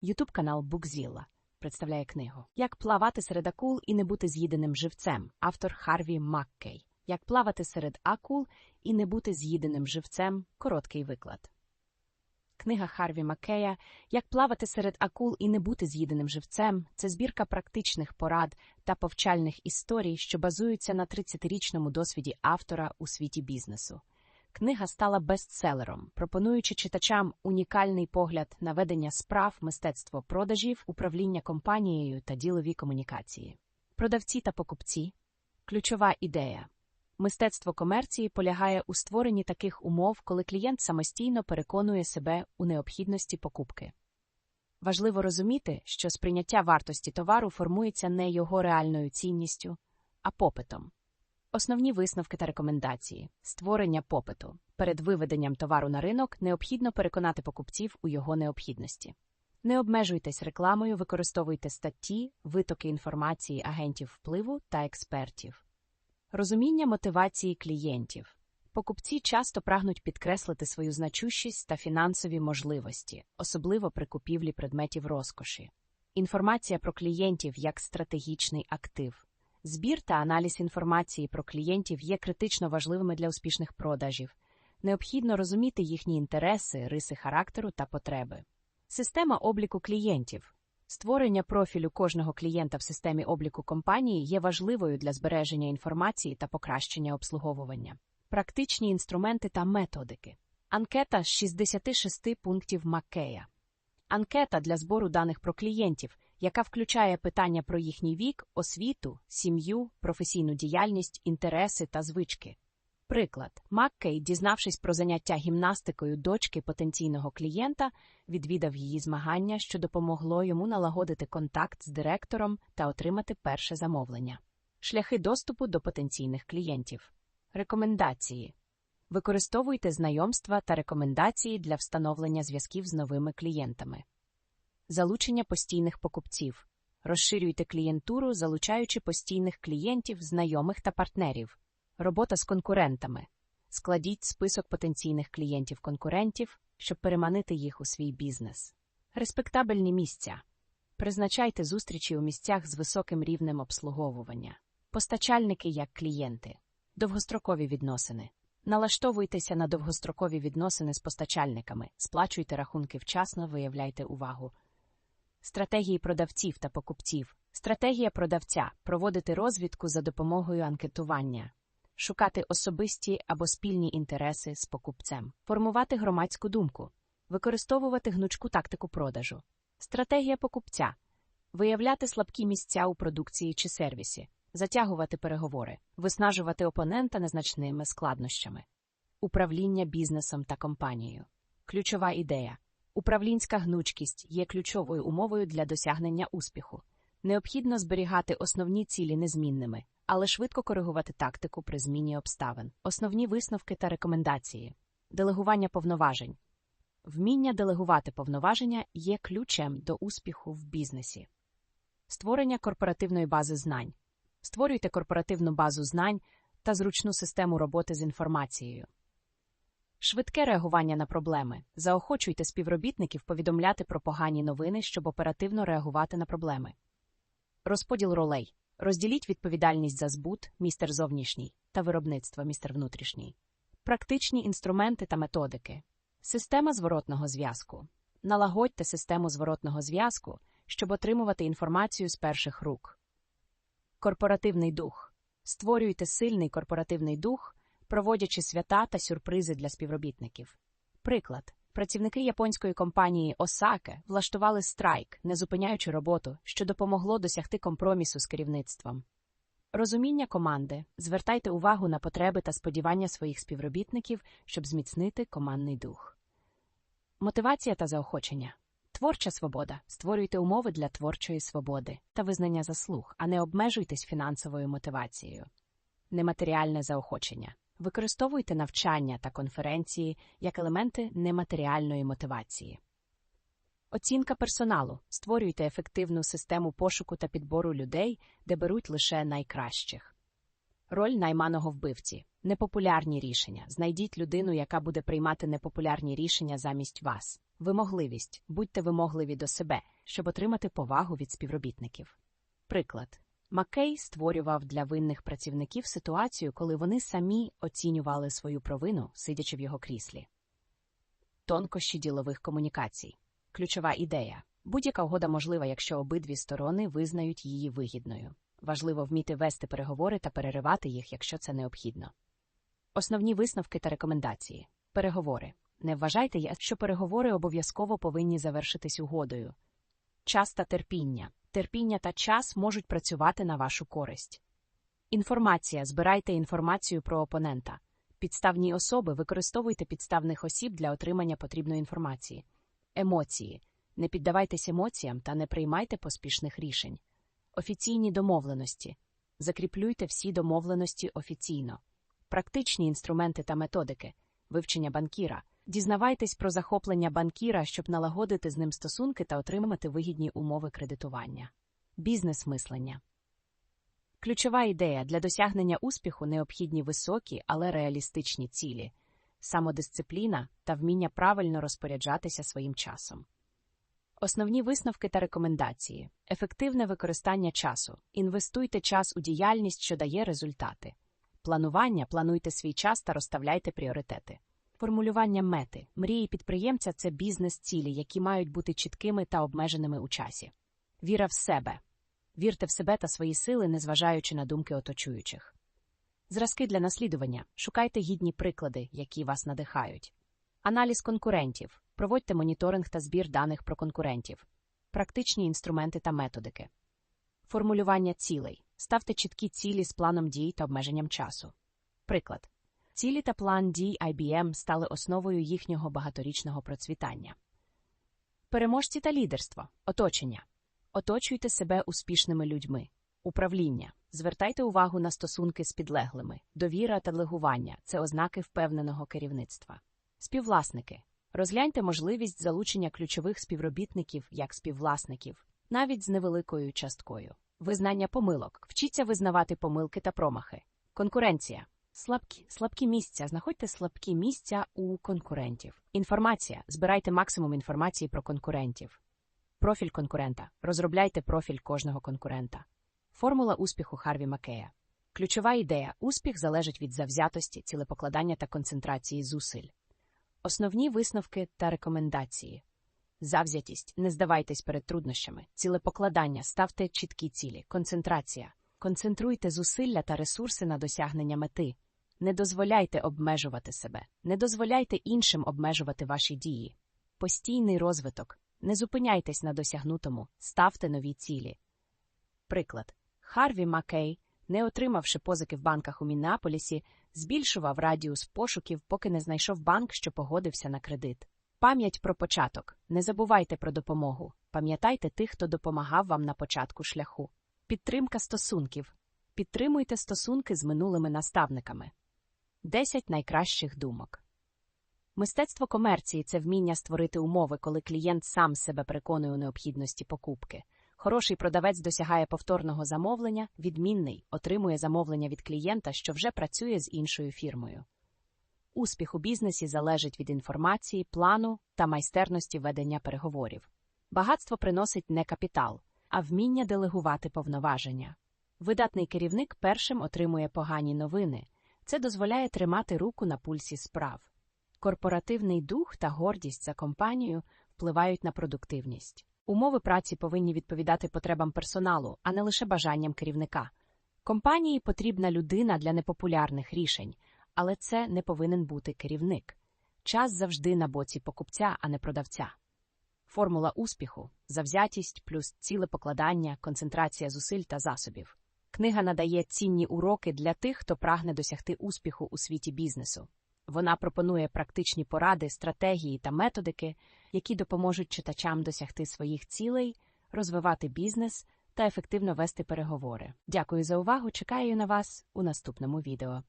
Ютуб канал Букзіла представляє книгу Як плавати серед акул і не бути з'їденим живцем. Автор Харві Маккей. Як плавати серед акул і не бути з'їденим живцем. Короткий виклад. Книга Харві Маккея Як плавати серед акул і не бути з'їденим живцем це збірка практичних порад та повчальних історій, що базуються на 30-річному досвіді автора у світі бізнесу. Книга стала бестселером, пропонуючи читачам унікальний погляд на ведення справ, мистецтво продажів, управління компанією та ділові комунікації. Продавці та покупці ключова ідея. Мистецтво комерції полягає у створенні таких умов, коли клієнт самостійно переконує себе у необхідності покупки. Важливо розуміти, що сприйняття вартості товару формується не його реальною цінністю, а попитом. Основні висновки та рекомендації створення попиту. Перед виведенням товару на ринок необхідно переконати покупців у його необхідності. Не обмежуйтесь рекламою, використовуйте статті, витоки інформації агентів впливу та експертів. Розуміння мотивації клієнтів. Покупці часто прагнуть підкреслити свою значущість та фінансові можливості, особливо при купівлі предметів розкоші. Інформація про клієнтів як стратегічний актив. Збір та аналіз інформації про клієнтів є критично важливими для успішних продажів. Необхідно розуміти їхні інтереси, риси характеру та потреби. Система обліку клієнтів. Створення профілю кожного клієнта в системі обліку компанії є важливою для збереження інформації та покращення обслуговування. Практичні інструменти та методики. Анкета з 66 пунктів Маккея. Анкета для збору даних про клієнтів, яка включає питання про їхній вік, освіту, сім'ю, професійну діяльність, інтереси та звички. Приклад, Маккей, дізнавшись про заняття гімнастикою дочки потенційного клієнта, відвідав її змагання, що допомогло йому налагодити контакт з директором та отримати перше замовлення. Шляхи доступу до потенційних клієнтів. Рекомендації. Використовуйте знайомства та рекомендації для встановлення зв'язків з новими клієнтами. Залучення постійних покупців. Розширюйте клієнтуру, залучаючи постійних клієнтів, знайомих та партнерів. Робота з конкурентами. Складіть список потенційних клієнтів-конкурентів, щоб переманити їх у свій бізнес. Респектабельні місця. Призначайте зустрічі у місцях з високим рівнем обслуговування. Постачальники як клієнти. Довгострокові відносини. Налаштовуйтеся на довгострокові відносини з постачальниками, сплачуйте рахунки вчасно, виявляйте увагу. Стратегії продавців та покупців. Стратегія продавця проводити розвідку за допомогою анкетування, шукати особисті або спільні інтереси з покупцем, формувати громадську думку, використовувати гнучку тактику продажу. Стратегія покупця виявляти слабкі місця у продукції чи сервісі, затягувати переговори, виснажувати опонента незначними складнощами, управління бізнесом та компанією. Ключова ідея. Управлінська гнучкість є ключовою умовою для досягнення успіху. Необхідно зберігати основні цілі незмінними, але швидко коригувати тактику при зміні обставин. Основні висновки та рекомендації. Делегування повноважень. Вміння делегувати повноваження є ключем до успіху в бізнесі. Створення корпоративної бази знань. Створюйте корпоративну базу знань та зручну систему роботи з інформацією. Швидке реагування на проблеми. Заохочуйте співробітників повідомляти про погані новини, щоб оперативно реагувати на проблеми. Розподіл ролей. Розділіть відповідальність за збут, містер зовнішній, та виробництво, містер внутрішній. Практичні інструменти та методики. Система зворотного зв'язку. Налагодьте систему зворотного зв'язку, щоб отримувати інформацію з перших рук. Корпоративний дух. Створюйте сильний корпоративний дух, проводячи свята та сюрпризи для співробітників. Приклад. Працівники японської компанії Осаке влаштували страйк, не зупиняючи роботу, що допомогло досягти компромісу з керівництвом. Розуміння команди. Звертайте увагу на потреби та сподівання своїх співробітників, щоб зміцнити командний дух. Мотивація та заохочення. Творча свобода. Створюйте умови для творчої свободи та визнання заслуг, а не обмежуйтесь фінансовою мотивацією. Нематеріальне заохочення. Використовуйте навчання та конференції як елементи нематеріальної мотивації. Оцінка персоналу. Створюйте ефективну систему пошуку та підбору людей, де беруть лише найкращих. Роль найманого вбивці. Непопулярні рішення. Знайдіть людину, яка буде приймати непопулярні рішення замість вас. Вимогливість. Будьте вимогливі до себе, щоб отримати повагу від співробітників. Приклад. Маккей створював для винних працівників ситуацію, коли вони самі оцінювали свою провину, сидячи в його кріслі. Тонкощі ділових комунікацій. Ключова ідея. Будь-яка угода можлива, якщо обидві сторони визнають її вигідною. Важливо вміти вести переговори та переривати їх, якщо це необхідно. Основні висновки та рекомендації. Переговори. Не вважайте, що переговори обов'язково повинні завершитись угодою. Час та терпіння. Терпіння та час можуть працювати на вашу користь. Інформація. Збирайте інформацію про опонента. Підставні особи використовуйте підставних осіб для отримання потрібної інформації. Емоції. Не піддавайтесь емоціям та не приймайте поспішних рішень. Офіційні домовленості. Закріплюйте всі домовленості офіційно. Практичні інструменти та методики. Вивчення банкіра. Дізнавайтесь про захоплення банкіра, щоб налагодити з ним стосунки та отримати вигідні умови кредитування. Бізнес-мислення. Ключова ідея для досягнення успіху необхідні високі, але реалістичні цілі, самодисципліна та вміння правильно розпоряджатися своїм часом. Основні висновки та рекомендації: ефективне використання часу. Інвестуйте час у діяльність, що дає результати. Планування плануйте свій час та розставляйте пріоритети. Формулювання мети. Мрії підприємця це бізнес-цілі, які мають бути чіткими та обмеженими у часі. Віра в себе. Вірте в себе та свої сили, незважаючи на думки оточуючих. Зразки для наслідування. Шукайте гідні приклади, які вас надихають. Аналіз конкурентів. Проводьте моніторинг та збір даних про конкурентів. Практичні інструменти та методики. Формулювання цілей. Ставте чіткі цілі з планом дій та обмеженням часу. Приклад. Цілі та план дій IBM стали основою їхнього багаторічного процвітання. Переможці та лідерство. Оточення. Оточуйте себе успішними людьми. Управління. Звертайте увагу на стосунки з підлеглими. Довіра та делегування це ознаки впевненого керівництва. Співвласники. Розгляньте можливість залучення ключових співробітників як співвласників, навіть з невеликою часткою. Визнання помилок. Вчіться визнавати помилки та промахи. Конкуренція. Слабкі, слабкі місця. Знаходьте слабкі місця у конкурентів. Інформація. Збирайте максимум інформації про конкурентів. Профіль конкурента. Розробляйте профіль кожного конкурента. Формула успіху Харві Макея. Ключова ідея: успіх залежить від завзятості, цілепокладання та концентрації зусиль. Основні висновки та рекомендації. Завзятість. Не здавайтесь перед труднощами. Цілепокладання. Ставте чіткі цілі. Концентрація. Концентруйте зусилля та ресурси на досягнення мети. Не дозволяйте обмежувати себе. Не дозволяйте іншим обмежувати ваші дії. Постійний розвиток. Не зупиняйтесь на досягнутому. Ставте нові цілі. Приклад. Харві Маккей, не отримавши позики в банках у Міннеаполісі, збільшував радіус пошуків, поки не знайшов банк, що погодився на кредит. Пам'ять про початок. Не забувайте про допомогу. Пам'ятайте тих, хто допомагав вам на початку шляху. Підтримка стосунків. Підтримуйте стосунки з минулими наставниками. 10 найкращих думок. Мистецтво комерції це вміння створити умови, коли клієнт сам себе переконує у необхідності покупки. Хороший продавець досягає повторного замовлення, відмінний отримує замовлення від клієнта, що вже працює з іншою фірмою. Успіх у бізнесі залежить від інформації, плану та майстерності ведення переговорів. Багатство приносить не капітал, а вміння делегувати повноваження. Видатний керівник першим отримує погані новини. Це дозволяє тримати руку на пульсі справ. Корпоративний дух та гордість за компанію впливають на продуктивність. Умови праці повинні відповідати потребам персоналу, а не лише бажанням керівника. Компанії потрібна людина для непопулярних рішень, але це не повинен бути керівник. Час завжди на боці покупця, а не продавця. Формула успіху завзятість плюс ціле покладання, концентрація зусиль та засобів. Книга надає цінні уроки для тих, хто прагне досягти успіху у світі бізнесу. Вона пропонує практичні поради, стратегії та методики, які допоможуть читачам досягти своїх цілей, розвивати бізнес та ефективно вести переговори. Дякую за увагу! Чекаю на вас у наступному відео.